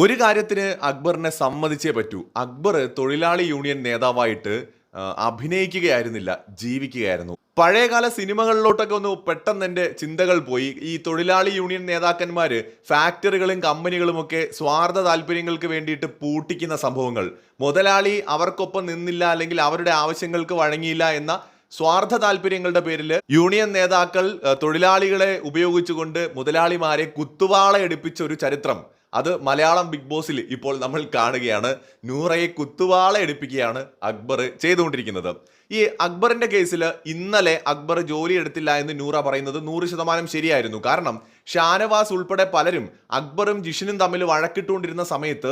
ഒരു കാര്യത്തിന് അക്ബറിനെ സമ്മതിച്ചേ പറ്റൂ. അക്ബർ തൊഴിലാളി യൂണിയൻ നേതാവായിട്ട് അഭിനയിക്കുകയായിരുന്നില്ല ജീവിക്കുകയായിരുന്നു. പഴയകാല സിനിമകളിലോട്ടൊക്കെ ഒന്ന് പെട്ടെന്ന് എന്റെ ചിന്തകൾ പോയി. ഈ തൊഴിലാളി യൂണിയൻ നേതാക്കന്മാർ ഫാക്ടറികളും കമ്പനികളും ഒക്കെ സ്വാർത്ഥ താല്പര്യങ്ങൾക്ക് വേണ്ടിയിട്ട് പൂട്ടിക്കുന്ന സംഭവങ്ങൾ. മുതലാളി അവർക്കൊപ്പം നിന്നില്ല അല്ലെങ്കിൽ അവരുടെ ആവശ്യങ്ങൾക്ക് വഴങ്ങിയില്ല എന്ന സ്വാർത്ഥ താല്പര്യങ്ങളുടെ പേരിൽ യൂണിയൻ നേതാക്കൾ തൊഴിലാളികളെ ഉപയോഗിച്ചുകൊണ്ട് മുതലാളിമാരെ കുത്തുവാള എടുപ്പിച്ച ഒരു ചരിത്രം. അത് മലയാളം ബിഗ് ബോസിൽ ഇപ്പോൾ നമ്മൾ കാണുകയാണ്. നൂറയെ കുത്തുവാള എടുപ്പിക്കുകയാണ് അക്ബർ ചെയ്തുകൊണ്ടിരിക്കുന്നത്. ഈ അക്ബറിന്റെ കേസിൽ ഇന്നലെ അക്ബർ ജോലി എടുത്തില്ല എന്ന് നൂറ പറയുന്നത് നൂറ് ശതമാനം ശരിയായിരുന്നു. കാരണം ഷാനവാസ് ഉൾപ്പെടെ പലരും അക്ബറും ജിഷിനും തമ്മിൽ വഴക്കിട്ടുകൊണ്ടിരുന്ന സമയത്ത്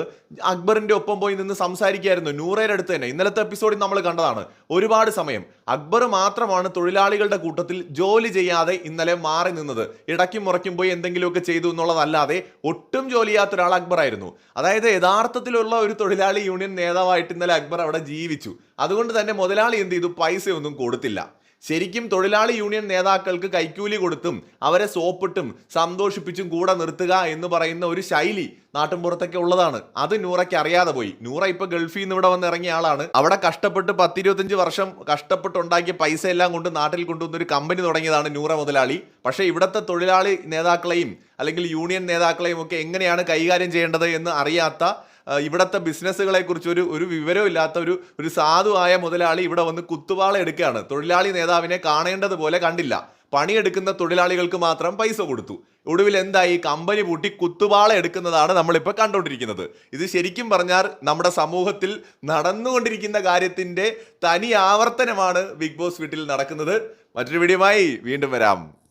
അക്ബറിന്റെ ഒപ്പം പോയി നിന്ന് സംസാരിക്കുകയായിരുന്നു നൂറയുടെ അടുത്ത് തന്നെ. ഇന്നലത്തെ എപ്പിസോഡിൽ നമ്മൾ കണ്ടതാണ്. ഒരുപാട് സമയം അക്ബർ മാത്രമാണ് തൊഴിലാളികളുടെ കൂട്ടത്തിൽ ജോലി ചെയ്യാതെ ഇന്നലെ മാറി നിന്നത്. ഇടയ്ക്കും മുറയ്ക്കും പോയി എന്തെങ്കിലുമൊക്കെ ചെയ്തു എന്നുള്ളതല്ലാതെ ഒട്ടും ജോലി ചെയ്യാത്ത ഒരാൾ അക്ബർ ആയിരുന്നു അതായത് യഥാർത്ഥത്തിലുള്ള ഒരു തൊഴിലാളി യൂണിയൻ നേതാവായിട്ട് ഇന്നലെ അക്ബർ അവിടെ ജീവിച്ചു. അതുകൊണ്ട് തന്നെ മുതലാളി എന്ത് ചെയ്തു? പൈസയൊന്നും കൊടുത്തില്ല. ശരിക്കും തൊഴിലാളി യൂണിയൻ നേതാക്കൾക്ക് കൈക്കൂലി കൊടുത്തും അവരെ സോപ്പിട്ടും സന്തോഷിപ്പിച്ചും കൂടെ നിർത്തുക എന്ന് പറയുന്ന ഒരു ശൈലി നാട്ടിൻപുറത്തൊക്കെ ഉള്ളതാണ്. അത് നൂറയ്ക്ക് അറിയാതെ പോയി. നൂറ ഇപ്പൊ ഗൾഫിൽ നിന്ന് ഇവിടെ വന്ന് ഇറങ്ങിയ ആളാണ്. അവിടെ കഷ്ടപ്പെട്ട് പത്തിരുപത്തഞ്ച് വർഷം കഷ്ടപ്പെട്ടുണ്ടാക്കിയ പൈസ എല്ലാം കൊണ്ട് നാട്ടിൽ കൊണ്ടുവന്ന ഒരു കമ്പനി തുടങ്ങിയതാണ് നൂറ മുതലാളി. പക്ഷേ ഇവിടുത്തെ തൊഴിലാളി നേതാക്കളെയും അല്ലെങ്കിൽ യൂണിയൻ നേതാക്കളെയും ഒക്കെ എങ്ങനെയാണ് കൈകാര്യം ചെയ്യേണ്ടത് എന്ന് അറിയാത്ത ഇവിടത്തെ ബിസിനസ്സുകളെ കുറിച്ച് ഒരു ഒരു വിവരവും ഇല്ലാത്ത ഒരു ഒരു സാധുവായ മുതലാളി ഇവിടെ വന്ന് കുത്തുവാള എടുക്കുകയാണ്. തൊഴിലാളി നേതാവിനെ കാണേണ്ടതുപോലെ കണ്ടില്ല. പണിയെടുക്കുന്ന തൊഴിലാളികൾക്ക് മാത്രം പൈസ കൊടുത്തു. ഒടുവിൽ എന്തായി? കമ്പനി പൂട്ടി കുത്തുവാള എടുക്കുന്നതാണ് നമ്മളിപ്പോൾ കണ്ടുകൊണ്ടിരിക്കുന്നത്. ഇത് ശരിക്കും പറഞ്ഞാൽ നമ്മുടെ സമൂഹത്തിൽ നടന്നുകൊണ്ടിരിക്കുന്ന കാര്യത്തിന്റെ തനി ആവർത്തനമാണ് ബിഗ് ബോസ് വീട്ടിൽ നടക്കുന്നത്. മറ്റൊരു വീഡിയോമായി വീണ്ടും വരാം.